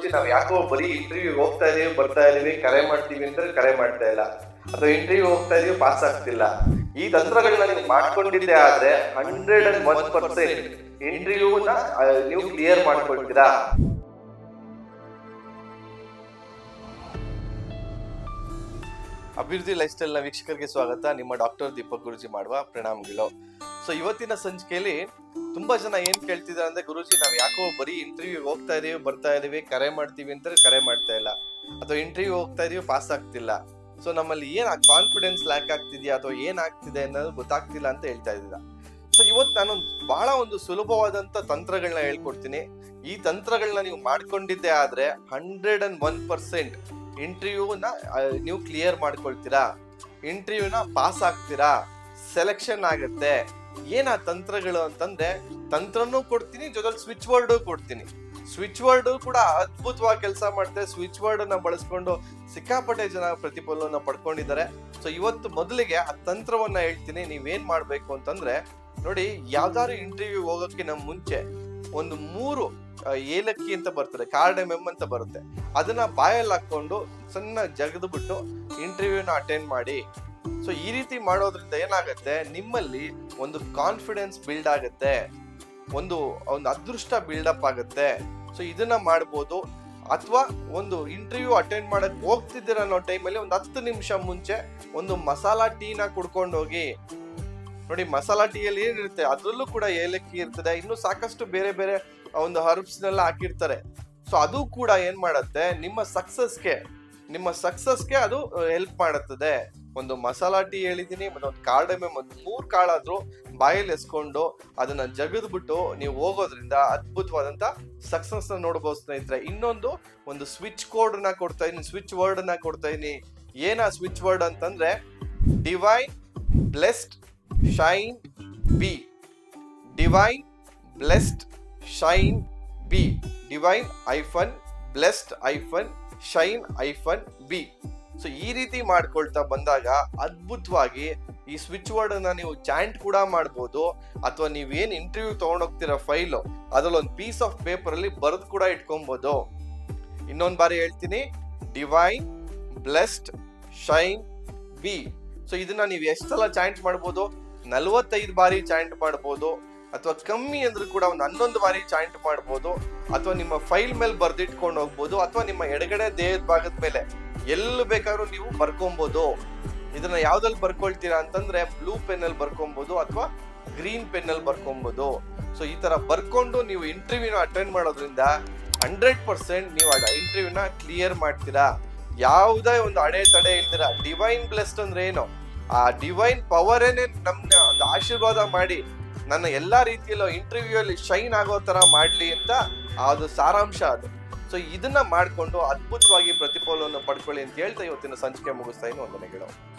ಗುರುಜಿ ನಾವ್ ಯಾಕೋ ಬರೀ ಇಂಟರ್ವ್ಯೂ ಹೋಗ್ತಾ ಇದೀವಿ, ಬರ್ತಾ ಇದೀವಿ, ಕರೆ ಮಾಡ್ತೀವಿ ಅಂತ ಕರೆ ಮಾಡ್ತಾ ಇಲ್ಲ. ಅಥವಾ ಇಂಟರ್ವ್ಯೂ ಹೋಗ್ತಾ ಇದೀವಿ ಪಾಸ್ ಆಗ್ತಿಲ್ಲ. ಈ ತಂತ್ರಗಳನ್ನ ನೀವು ಮಾಡ್ಕೊಂಡಿದ್ದೆ ಆದ್ರೆ ಹಂಡ್ರೆಡ್ ಅಂಡ್ ಒನ್ ಪರ್ಸೆಂಟ್ ಇಂಟರ್ವ್ಯೂನ ನೀವು ಕ್ಲಿಯರ್ ಮಾಡ್ಕೊಳ್ತೀರಾ? ಅಭಿವೃದ್ಧಿ ಲೈಫ್ ಸ್ಟೈಲ್ನ ವೀಕ್ಷಕರಿಗೆ ಸ್ವಾಗತ. ನಿಮ್ಮ ಡಾಕ್ಟರ್ ದೀಪಕ್ ಗುರುಜಿ ಮಾಡುವ ಪ್ರಣಾಮಗಳು ಸೊ ಇವತ್ತಿನ ಸಂಚಿಕೆಯಲ್ಲಿ ತುಂಬಾ ಜನ ಏನ್ ಕೇಳ್ತಿದ್ದಾರೆ ಅಂದ್ರೆ, ಗುರುಜಿ, ನಾವ್ ಯಾಕೋ ಬರೀ ಇಂಟರ್ವ್ಯೂ ಹೋಗ್ತಾ ಇದೀವಿ, ಬರ್ತಾ ಇದೀವಿ, ಕರೆ ಮಾಡ್ತೀವಿ ಅಂತ ಕರೆ ಮಾಡ್ತಾ ಇಲ್ಲ. ಅಥವಾ ಇಂಟರ್ವ್ಯೂ ಹೋಗ್ತಾ ಇದೀವಿ ಪಾಸ್ ಆಗ್ತಿಲ್ಲ. ಸೊ ನಮ್ಮಲ್ಲಿ ಏನ್ ಕಾನ್ಫಿಡೆನ್ಸ್ ಲ್ಯಾಕ್ ಆಗ್ತಿದ್ಯಾ ಅಥವಾ ಏನ್ ಆಗ್ತಿದೆ ಅನ್ನೋದು ಗೊತ್ತಾಗ್ತಿಲ್ಲ ಅಂತ ಹೇಳ್ತಾ ಇದ್ದೀರಾ. ಸೊ ಇವತ್ತು ನಾನು ಬಹಳ ಒಂದು ಸುಲಭವಾದಂತ ತಂತ್ರಗಳನ್ನ ಹೇಳ್ಕೊಡ್ತೀನಿ. ಈ ತಂತ್ರಗಳನ್ನ ನೀವು ಮಾಡ್ಕೊಂಡಿದ್ದೆ ಆದ್ರೆ ಹಂಡ್ರೆಡ್ ಅಂಡ್ ಒನ್ ಪರ್ಸೆಂಟ್ ಇಂಟರ್ವ್ಯೂನ ನೀವು ಕ್ಲಿಯರ್ ಮಾಡ್ಕೊಳ್ತೀರಾ. ಇಂಟರ್ವ್ಯೂನ ಪಾಸ್ ಆಗ್ತೀರಾ. ಸೆಲೆಕ್ಷನ್ ಆಗುತ್ತೆ. ಏನ ತಂತ್ರಗಳು ಅಂತಂದ್ರೆ ತಂತ್ರನೂ ಕೊಡ್ತೀನಿ, ಜೊತೆಲಿ ಸ್ವಿಚ್ ವರ್ಡ್ ಕೊಡ್ತೀನಿ. ಸ್ವಿಚ್ ವರ್ಡ್ ಕೂಡ ಅದ್ಭುತವಾಗಿ ಕೆಲಸ ಮಾಡ್ತಾರೆ ಸ್ವಿಚ್ ವರ್ಡ್ ಬಳಸ್ಕೊಂಡು ಸಿಕ್ಕಾಪಟ್ಟೆ ಜನ ಪ್ರತಿಫಲವನ್ನ ಪಡ್ಕೊಂಡಿದ್ದಾರೆ. ಸೊ ಇವತ್ತು ಮೊದಲಿಗೆ ಆ ತಂತ್ರವನ್ನ ಹೇಳ್ತೀನಿ. ನೀವೇನ್ ಮಾಡ್ಬೇಕು ಅಂತಂದ್ರೆ, ನೋಡಿ ಯಾವ್ದಾದ್ರು ಇಂಟರ್ವ್ಯೂ ಹೋಗೋಕ್ಕಿಂತ ಮುಂಚೆ ಒಂದು ಮೂರು ಏಲಕ್ಕಿ ಅಂತ ಬರ್ತದೆ ಕಾರ್ಡೆಮೆಮ್ ಅಂತ ಬರುತ್ತೆ. ಅದನ್ನ ಬಾಯಲ್ಲಿ ಹಾಕೊಂಡು ಸಣ್ಣ ಜಗದ್ಬಿಟ್ಟು ಇಂಟರ್ವ್ಯೂನ ಅಟೆಂಡ್ ಮಾಡಿ. ಸೊ ಈ ರೀತಿ ಮಾಡೋದ್ರಿಂದ ಏನಾಗುತ್ತೆ? ನಿಮ್ಮಲ್ಲಿ ಒಂದು ಕಾನ್ಫಿಡೆನ್ಸ್ ಬಿಲ್ಡ್ ಆಗುತ್ತೆ. ಒಂದು ಒಂದು ಅದೃಷ್ಟ ಬಿಲ್ಡಪ್ ಆಗುತ್ತೆ. ಸೊ ಇದನ್ನ ಮಾಡ್ಬೋದು. ಅಥವಾ ಒಂದು ಇಂಟರ್ವ್ಯೂ ಅಟೆಂಡ್ ಮಾಡಕ್ ಹೋಗ್ತಿದ್ದೀರ ಅನ್ನೋ ಟೈಮಲ್ಲಿ ಒಂದು ಹತ್ತು ನಿಮಿಷ ಮುಂಚೆ ಒಂದು ಮಸಾಲಾ ಟೀನ ಕುಡ್ಕೊಂಡು ಹೋಗಿ ನೋಡಿ, ಮಸಾಲಾ ಟೀಯಲ್ಲಿ ಏನಿರುತ್ತೆ? ಅದ್ರಲ್ಲೂ ಕೂಡ ಏಲಕ್ಕಿ ಇರ್ತದೆ. ಇನ್ನು ಸಾಕಷ್ಟು ಬೇರೆ ಬೇರೆ ಒಂದು ಹರ್ಬ್ಸ್ನೆಲ್ಲ ಹಾಕಿರ್ತಾರೆ. ಸೊ ಅದು ಕೂಡ ಏನ್ ಮಾಡತ್ತೆ? ನಿಮ್ಮ ಸಕ್ಸಸ್ಗೆ ನಿಮ್ಮ ಸಕ್ಸಸ್ಗೆ ಅದು ಹೆಲ್ಪ್ ಮಾಡುತ್ತದೆ. ಒಂದು ಮಸಾಲಾ ಟೀ ಹೇಳಿದ್ದೀನಿ ಒಂದು ಕಾರ್ಡಮೆ ಒಂದು ಮೂರು ಕಾಳಾದ್ರೂ ಬಾಯಲ್ಲಿ ಎಸ್ಕೊಂಡು ಅದನ್ನ ಜಗದ್ಬಿಟ್ಟು ನೀವು ಹೋಗೋದ್ರಿಂದ ಅದ್ಭುತವಾದಂತ ಸಕ್ಸಸ್ನ ನ ನೋಡಬಹುದು ಸ್ನೇಹಿತರೆ. ಇನ್ನೊಂದು, ಒಂದು ಸ್ವಿಚ್ ಕೋಡ್ನ ಕೊಡ್ತಾ ಇದೀನಿ ಸ್ವಿಚ್ ವರ್ಡ್ನ ಕೊಡ್ತಾ ಇದೀನಿ. ಏನ ಸ್ವಿಚ್ ವರ್ಡ್ ಅಂತಂದ್ರೆ divine blessed shine be divine blessed shine be divine hyphen blessed hyphen shine hyphen be so ಈ ರೀತಿ ಮಾಡ್ಕೊಳ್ತಾ ಬಂದಾಗ ಅದ್ಭುತವಾಗಿ ಈ ಸ್ವಿಚ್ ವರ್ಡ್ ಅನ್ನ ನೀವು ಚಾಂಟ್ ಕೂಡ ಮಾಡ್ಬೋದು. ಅಥವಾ ನೀವೇನು ಇಂಟರ್ವ್ಯೂ ತಗೊಂಡೋಗ್ತಿರೋ ಫೈಲು ಅದ್ರಲ್ಲೊಂದು ಪೀಸ್ ಆಫ್ ಪೇಪರ್ ಅಲ್ಲಿ ಬರೆದು ಕೂಡ ಇಟ್ಕೊಬೋದು. ಇನ್ನೊಂದು ಬಾರಿ ಹೇಳ್ತೀನಿ. Divine blessed shine be so ಇದನ್ನ ನೀವು ಎಷ್ಟೆಲ್ಲ ಚಾಂಟ್ ಮಾಡ್ಬೋದು? ನಲವತ್ತೈದು ಬಾರಿ ಚಾಂಟ್ ಮಾಡ್ಬೋದು. ಅಥವಾ ಕಮ್ಮಿ ಅಂದ್ರೂ ಕೂಡ ಒಂದು ಹನ್ನೊಂದು ಬಾರಿ ಚಾಂಟ್ ಮಾಡ್ಬೋದು. ಅಥವಾ ನಿಮ್ಮ ಫೈಲ್ ಮೇಲೆ ಬರ್ದಿಟ್ಕೊಂಡು ಹೋಗ್ಬೋದು, ಅಥವಾ ನಿಮ್ಮ ಎಡಗಡೆ ದೇಹದ ಭಾಗದ ಮೇಲೆ ಎಲ್ಲಿ ಬೇಕಾದ್ರೂ ನೀವು ಬರ್ಕೊಬೋದು. ಇದನ್ನ ಯಾವ್ದಲ್ಲಿ ಬರ್ಕೊಳ್ತೀರಾ ಅಂತಂದ್ರೆ ಬ್ಲೂ ಪೆನ್ ಅಲ್ಲಿ ಬರ್ಕೊಬಹುದು ಅಥವಾ ಗ್ರೀನ್ ಪೆನ್ ಅಲ್ಲಿ ಬರ್ಕೊಬಹುದು ಸೊ ಈ ತರ ಬರ್ಕೊಂಡು ನೀವು ಇಂಟರ್ವ್ಯೂನ ಅಟೆಂಡ್ ಮಾಡೋದ್ರಿಂದ ಹಂಡ್ರೆಡ್ ಪರ್ಸೆಂಟ್ ನೀವು ಇಂಟರ್ವ್ಯೂನ ಕ್ಲಿಯರ್ ಮಾಡ್ತೀರಾ. ಯಾವುದೇ ಒಂದು ಅಡೆ ತಡೆ ಇಲ್ದಿರ, ಡಿವೈನ್ ಬ್ಲೆಸ್ಡ್ ಅಂದ್ರೆ ಏನು? ಆ ಡಿವೈನ್ ಪವರೇನೆ ನಮ್ನ ಒಂದು ಆಶೀರ್ವಾದ ಮಾಡಿ ನನ್ನ ಎಲ್ಲಾ ರೀತಿಯಲ್ಲೂ ಇಂಟರ್ವ್ಯೂ ಅಲ್ಲಿ ಶೈನ್ ಆಗೋ ತರ ಮಾಡ್ಲಿ ಅಂತ ಅದು ಸಾರಾಂಶ ಅದು. ಸೊ ಇದನ್ನ ಮಾಡಿಕೊಂಡು ಅದ್ಭುತವಾಗಿ ಪ್ರತಿಫಲವನ್ನು ಪಡ್ಕೊಳ್ಳಿ ಅಂತ ಹೇಳ್ತಾ ಇವತ್ತಿನ ಸಂಚಿಕೆ ಮುಗಿಸ್ತಾ ಒಂದನೇ ವಂದನೆಗಳು.